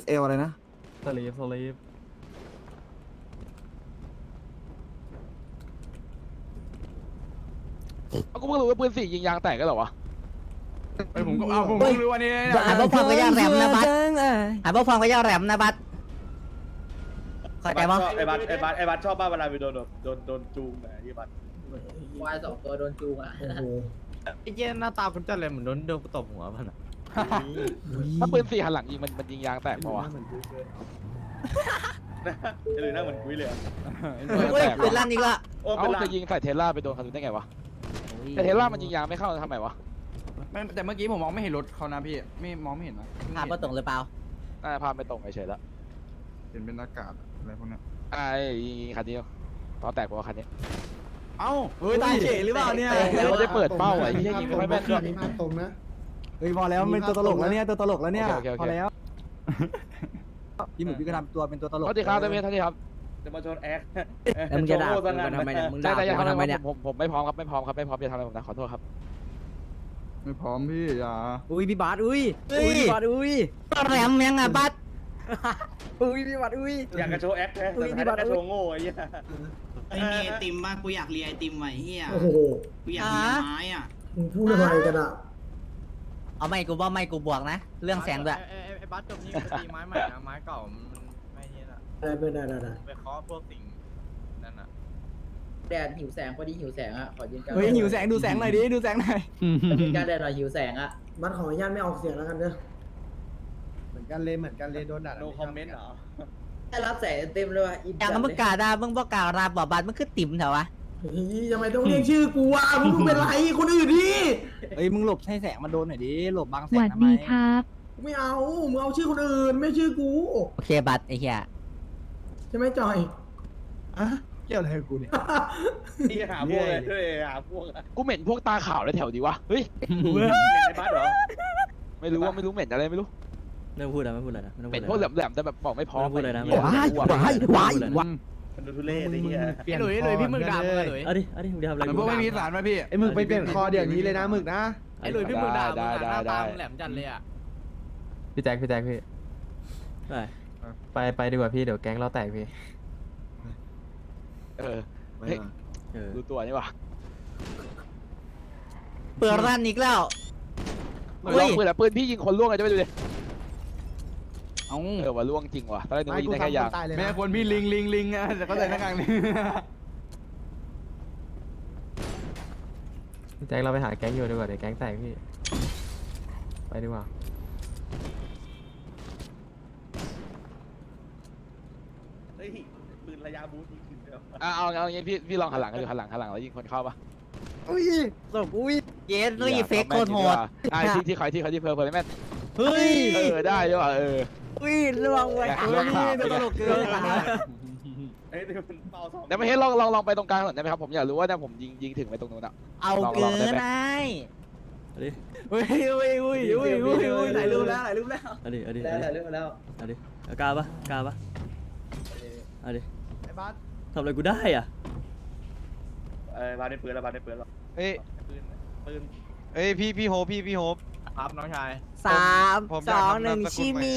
SL อะไรนะ สลีฟสลีฟเอากูเพิ่งรู้ว่าปืนสี่ยิงยางแตกกันเหรอวะไอผมก็เอาผมก็รู้ว่านี่อ่านพวกฟังก็ยากแรมนะบัสอ่านพวกฟังก็ยากแรมนะบัสเข้าใจมั้ยไอ้บัตไอ้บัตไอ้บัตชอบบ้าเวลาไปโดนแบบโดนโดนจูงอะไอ้บัตควายสองตัวโดนจูงอะไอ้เหี้ยหน้าตาคุณจัดเลยเหมือนโดนโดนตบหัวมันอะ ถ้าปืนสี่หันหลังยิงมันมันยิงยางแตกปะวะหรือหน้าเหมือนกุ้ยเลยอะเฮ้ยปืนลั่นอีกละโอ้เอ้าเป็นลาจะยิงใส่เทสลาไปโดนคันนู้นได้ไงวะแต่เทสลามันยิงยางไม่เข้าทำไมวะไม่แต่เมื่อกี้ผมมองไม่เห็นรถเขานะพี่ ไม่มองไม่เห็นนะภาพก็ตรงหรือเปล่าน่าจะพาไปตรงเฉยๆแล้วเห็นเป็นอากาศอะไรพวกนี้ไอ้ยิงคันนี้ตอนแตกปะวะคันนี้ เอ้าเฮ้ยตายเฉยหรือเปล่าเนี่ย ไม่ได้เปิดเป้าไอ้ที่ยิงไม่ค่อยแม่นด้วยมีภาพตรงนะ เฮ้ยพอแล้วมันเป็นตัวตลกแล้วเนี่ยตัวตลกแล้วเนี่ยโอเคโอเคโอเค พอแล้วพี่หมูพี่ก็ทำตัวเป็นตัวตลกสวัสดีครับเดวิดท่านที่ครับจะมาชนแอคแล้วมึงจะด่ากูกันทำไมเนี่ยมึงได้ด่าได้กูยังกันทำไมเนี่ยผมผมไม่พร้อมครับไม่พร้อมครับไม่พร้อมจะทำอะไรผมนะขอโทษครับไม่พร้อมพี่อย่าอุ้ยพี่บาสอุ้ยเฮ้อุ้ยยพี่บาสอุ้ยแรมยังอะบัสอุ้ยพี่บาสอุ้ย อยากจะโชว์แอคแท้อุ้ยแต่นี่ท้ายบัตรแค่โชว์โง่ไอ้เหี้ยไม่มีไอติมบ้างกูอยากเรียนไอติมไว้เฮียโอ้โหกูอยากเรียนไม้อะมึงพูดอะไรกันอะ เอาไม่กูว่าไม่กูบวกนะ เรื่องแสงด้วยไอ้ไอ้ไอ้บัสจบนี่ไปตีไม้ใหม่นะไม้เก่ามันไม่นี่ละได้ไม่ได้ได้ได้ไปเคาะพวกสิ่งนั่นน่ะแดดหิวแสงพอดีหิวแสงอะขอยืนกันเฮ้ยหิวแสงดูแสงหน่อยดิดูแสงหน่อยยืนกันแดดหน่อยหิวแสงอะบัตรขออนุญาตไม่ออกเสียงแล้วกันเด้อเหมือนกันเลยเหมือนกันเลยโดนด่าโนคอมเมนต์เหรอได้รับแสงเต็มเลยว่ะอินอย่างมึงกาดามึงบอกกาลาบอกบัสมึงคือติ่มเถอะวะ เฮ้ยทำไมต้องเรียกชื่อกูอะมึงเป็นไรคนอื่นดิเฮ้ยมึงหลบให้แสงมันโดนหน่อยดิหลบบังแสหงวัดทำไมดีครับ ไม่เอามึงเอาชื่อคนอื่น ไม่ชื่อกูโอเคบัสไอ้เหี้ยใช่ไหมจอย อะเกี่ยวอะไรกับกูเนี่ย ที่หาพวกเลยด้วยหาพวกอะกูเหม็นพวกตาขาวเลยแถวดีวะ เฮ้ยในบัตเหรอ ไม่รู้ว่าไม่รู้เหม็นอะไรไม่รู้ ไม่ต้องพูดอะไรไม่พูดอะไรนะไม่ต้องเหพูม็ดนอะไรพวกแหลมๆแต่แบบบอกไม่พร้อมไม่พูดเลยนะไอ้เหี้ว้ายว้ายว้ายว้าย มันดูทุเรศไอ้เหี้ยเปลี่ยนหลุยหลุยพี่มึงด่ามึงอะหลุยเอาดิเอาดิมึงจะทำอะไรมันพวกไม่มีสารไหมพี่ไอ้มึงไปเปลี่ยนคอเดี๋ยวนี้เลยนะมึกนะไอ้หลุยพี่มึงด่ามึงอะหน้าตามึงแหลมจัดเลยอะพี่แจ็คพี่แจ็คพี่ได้ไปไปดีกว่าพี่เดี๋ยวแก๊งเราแตกพี่เออเฮ้ยเออดูตัวนี่ว่ะเปิดร้านอีกแล้วลองปืนอะปืนพี่ยิงคนล่วงเลยจะไปดูดิ เอ้าเออว่าล่วงจริงว่ะตอนแรกนึกว่ายิงได้แค่ยางตายเลยแม่คนพี่ลิงลิงลิงอะแต่ก็ใส่หน้ากากลิงพี่แจ็คเราไปหาแก๊งอยู่ดีกว่าเดี๋ยวแก๊งแตกพี่ ไปดีกว่า เฮ้ยปืนระยะบูทยิงขึ้นเดียวอะเอาเอาอย่างงี้พี่พี่ลองหันหลังกันดูหันหลังหันหลังแล้วยิงคนเข้าปะอุ้ยศพอุ้ยเยสลุยเฟกโคตรโหดไอ้ที่ที่ใครที่ใครที่เพอร์เพอร์แม่นเฮ้ย เออได้ด้วยว่ะเออ อุ้ยระวังไว้เฮ้ยนี่ตัวตลกเกินเฮ้ยแต่มันเป่าสองแต่ไม่เห็นลองลองลองไปตรงกลางถนนได้ไหมครับผมอยากรู้ว่าเนี่ยผมยิงยิงถึงไปตรงนู้นอะ เอาเกินนายเอาดิเฮ้ยเฮ้ยเฮ้ยเฮ้ยเฮ้ยเฮ้ยถ่ายรูปแล้วถ่ายรูปแล้วเอาดิเอาดิแล้เอาวดิแล้วแล้วเอาดิเอากล้าปะกล้าปะเอาดิไอ้บัตรทำอะไรกูได้อะเออบาสได้ปืนแล้วบาสได้ปืนแล้วเฮ้ยปืนปืนเฮ้ยพี่พี่โฮปพี่พี่โฮปครับน้องชาย สามผมสอยากองทำหนึ่งนามสกุชิลใหม่มี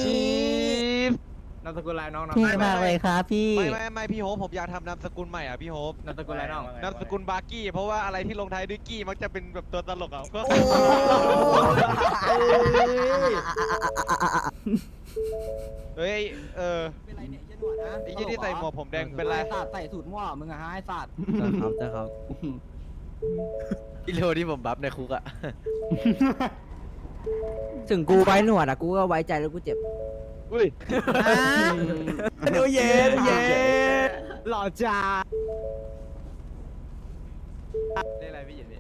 นามสกุลอะไรน้องเท่มากเลยครับพี่ ไม่ไม่ไม่พี่โฮปผมอยากทำนามสกุลใหม่อะพี่โฮปนามสกุลอะไรน้องนามสกุลบาร์กี้เพราะว่าอะไรที่ลงท้ายด้วยกี้มักจะเป็นแบบตัวตลกอะก็เฮ้ยเออเป็นไรเนี่ยยันหนวดนะไอ้ยี่ที่ใส่หมวกผมแดงเป็นไรศาสตร์ใส่สูตรมั่วมึงอะฮะไอ้ศาสตร์ครับได้ครับ พี่โลที่ผมบัฟในคุกอะ ถึงกูไว้หนวดอะกูก็ไว้ใจแล้วกูเจ็บ อุ้ยดูเย็นเย็นหล่อจ้าเรียกอะไรพี่หยินพี่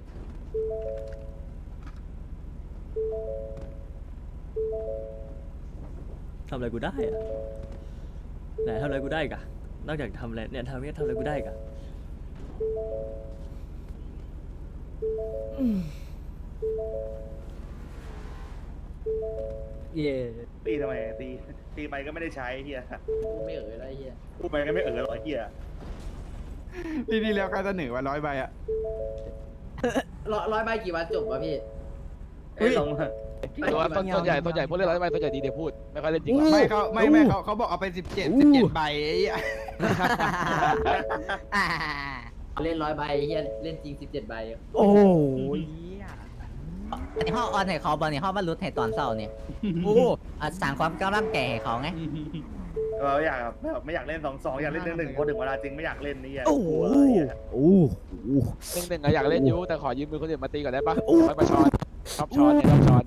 ทำอะไรกูได้อะไหนทำอะไรกูได้อีกอะนอกจากทำอะไรเนี่ยทำเนี่ยทำอะไรกูได้อีกอะ เย่ตีทำไมตีตีไปก็ไม่ได้ใช้เฮียกูไม่เอ๋ยอะไรเฮียพูดไปก็ไม่เออหรอกเฮียพี่นี่แล้วใครจะเหนือว่าร้อยใบอะร้อยร้อยใบกี่วันจบวะพี่เอ้ยลงมาตัวต้นต้นใหญ่ต้นใหญ่พวกเล่นร้อยใบต้นใหญ่ดีเดี๋ยวพูดไม่ค่อยเล่นจริงหรอไม่เขาไม่ไม่เขาเขาบอกเอาไปสิบเจ็ดสิบเจ็ดใบไอ้เหี้ยอ่าเล่นร้อยใบเฮียเล่นจริงสิบเจ็ดใบโอ้ย อันนี้ห้องออนให้เขาบอลนี่ห้องบรรลุให้ตอนเช้าเนี่ยโอ้อะสั่งความก้าวร่ำแก่ให้เขาไงเราอยากแบบไม่อยากเล่นสองสองอยากเล่นหนึ่งหนึ่งพอถึงเวลาจริงไม่อยากเล่นนี่อะโอ้โหกลัวไอ้เหี้ยโอ้หนึ่งหนึ่งอะอยากเล่นอยูแต่ขอยืมมือคนอื่นมาตีก่อนได้ปะค่อยมาช้อนชอบช้อนเนี่ยชอบช้อน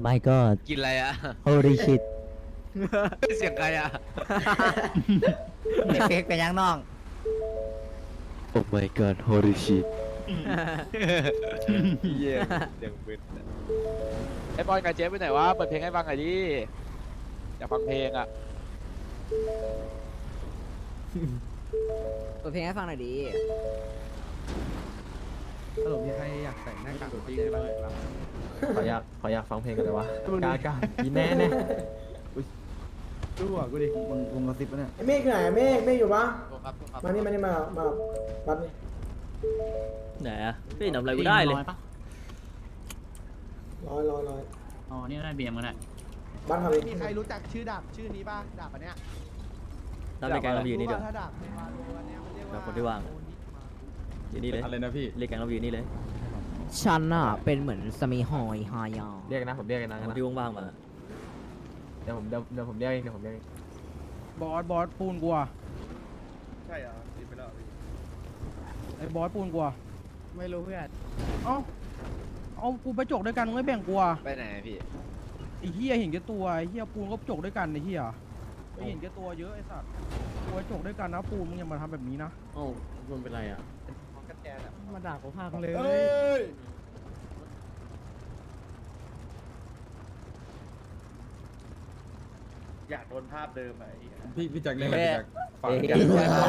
ไม่ก็กินอะไรอะ holy shit เสียงใครอะเอฟเฟกต์เป็นยังน้องโอ้ my god holy shit เยี่ยเสียงปืนไอ้บอลกับเจ๊ไปไหนวะเปิดเพลงให้ฟังหน่อยดิอยากฟังเพลงอะเปิดเพลงให้ฟังหน่อยดีสรุปมีใครอยากใส่หน้ากากตัวนี้บ้างครับขออยากขออยากฟังเพลงกันเลยวะกากาอีแน่แน่ดูอะกูดิวงวงกระซิบปะเนี่ยไอ้เมฆไหนเมฆเมฆอยู่ปะครับครับมานี่มานี่มา มาบัตรนี่ ไหนอะไม่เห็นทำอะไรกูได้เลยร้อยร้อยร้อยอ๋อนี่ได้เบียมกันแหละบัตรทำเองมีใครรู้จักชื่อดาบชื่อนี้ป่ะดาบอันเนี้ยตามในแกงเราอยู่นี่เดี๋ยวถ้าดาบในวาโลอันเนี้ยมันเรียกดาว่าบคนที่ว่าง อยู่นี่เลยอะไรนะพี่ เรียกแกงเราอยู่นี่เลยฉันอะเป็นเหมือนสมีหอยฮายาเรียกนะผมเรียกกันนะคนที่ว่างๆมา เดี๋ยวผมเดี๋ยวเดี๋ยวผมเรียกเองเดี๋ยวผมเรียกเองบอสบอสปูนกลัวใช่เหรอดี ไปแล้วไอ้บอสปูนกลัวไม่รู้เพื่อนเอ้าเอากูไปจกด้วยกันมึงไม่แบ่งกลัวไปไหนพี่ไอ้เฮียเห็นแก่ตัวไอ้เฮียปูนก็จกด้วยกันไอ้เฮียไอ้เห็นแก่ตัวเยอะไอ้สัตว์กูไปจกด้วยกันนะปูนมึงอย่ามาทำแบบนี้นะ เอ้ามันเป็นไรอะมาด่ากูพังเลย อยากโดนภาพเดิมอะไอ้เหี้ยพี่พี่จักรเล่นเอ้ยฝั่ง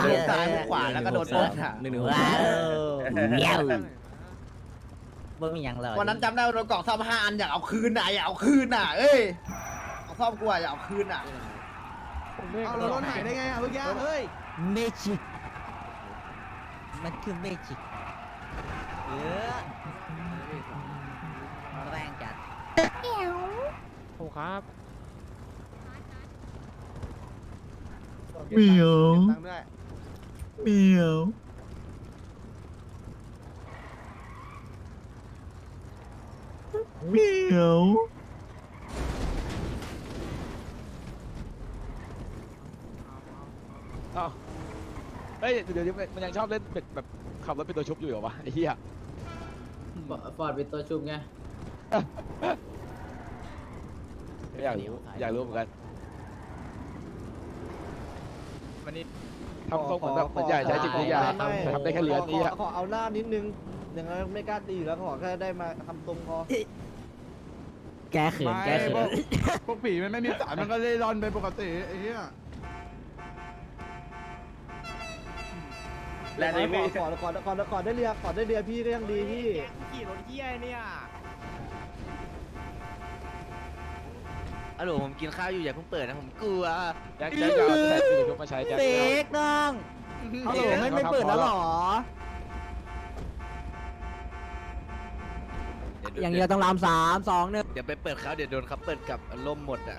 เอ้ยซ้ายขวาแล้วก็โดนโป๊ะหนึ่งหนึ่งหกว้าวเยี่ยวเบิ่งอย่างเลยวันนั้นจำได้ว่าโดนกล่องซ่อมห้าอันอยากเอาคืนน่ะอยากเอาคืนน่ะเอ้ยเอาซ่อมกูอะอยากเอาคืนน่ะเอาเราโดนหายได้ไงอะเมื่อกี้เฮ้ยเมจิกมันคือเมจิกเออแรงจัด โอ้ครับ เหมียวด้วยเหมียวเหมียวอ้าวเฮ้ยเดี๋ยวนี้มันยังชอบเล่นเป็นแบบขับรถเป็นตัวชุบอยู่เหรอวะไอ้เหี้ยฟอร์ดเป็นตัวชุบไงอยากรู้อยากรู้เหมือนกันนี้ ทำทรงเหมือนแบบเหมือนใหญ่ใช้จิตวิทยาทำทำได้แค่เหรียญนี้อะขอเอาหน้านิดนึงอย่างนั้นไม่กล้าตีอยู่แล้วขอแค่ได้มาทำตรงพอแกเขินแกเขินพวกผีมันไม่มีสารมันก็เล่ร่อนไปปกติไอ้เหี้ยและนี่ไม่ขอขอขอขอได้เรือขอได้เรือพี่ก็ยังดีพี่ขี่รถเยี่ยเนี่ย ฮัลโหลผมกินข้าวอยู่อย่าเพิ่งเปิดนะผมกลัวแจ็คแจ็คอยาวแต่สีชมมาใช้แจ็คเฟไเอา กน้องฮัลไม่เปิดแล้วหรอ อย่างเดียวต้องรามสามสองหนึ่งอยวไปเปิดเขาเดี๋ยวโดนเขาเปิดกลับล่มหมดอะ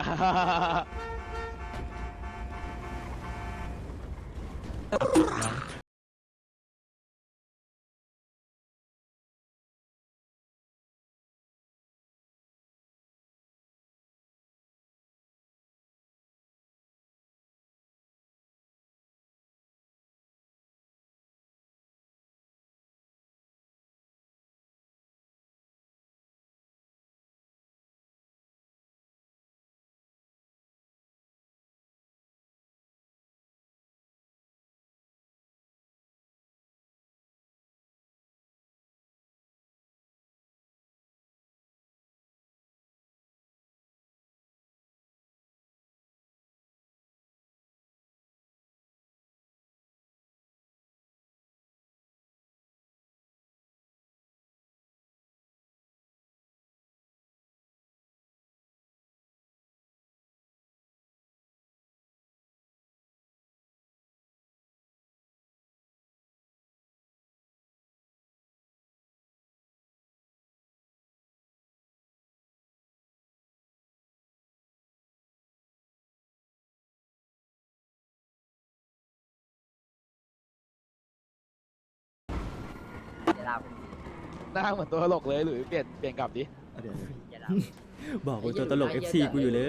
รับหน้าเหมือนตัวตลกเลยหรือเปลี่ยนเปลี่ยนกลับดิอย่ารับบอกกูตัวตลก FC กูอยู่เลย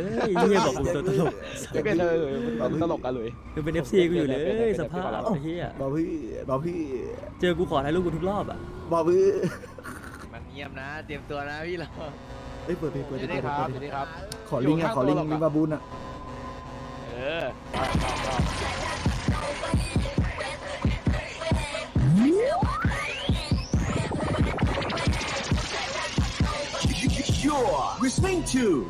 เฮียบอกกูตัวตลกไม่เป็นเลยหรือมันตลกกันเลยกูเป็น FC กูอยู่เลยสภาพไอ้เฮียบอพี่บอพี่เจอกูขอถ่ายรูปกูทุกรอบอะบอพี่มันเงียบนะ เตรียมตัวนะพี่เราเอ้ยเปิดเพลงเปิดอเพลยู่งนี่เปิดครับเพอลยู่งนี่ครับ ขอลิงก์อะขอลิงก์ลิงก์บาบูนอะเออ listening to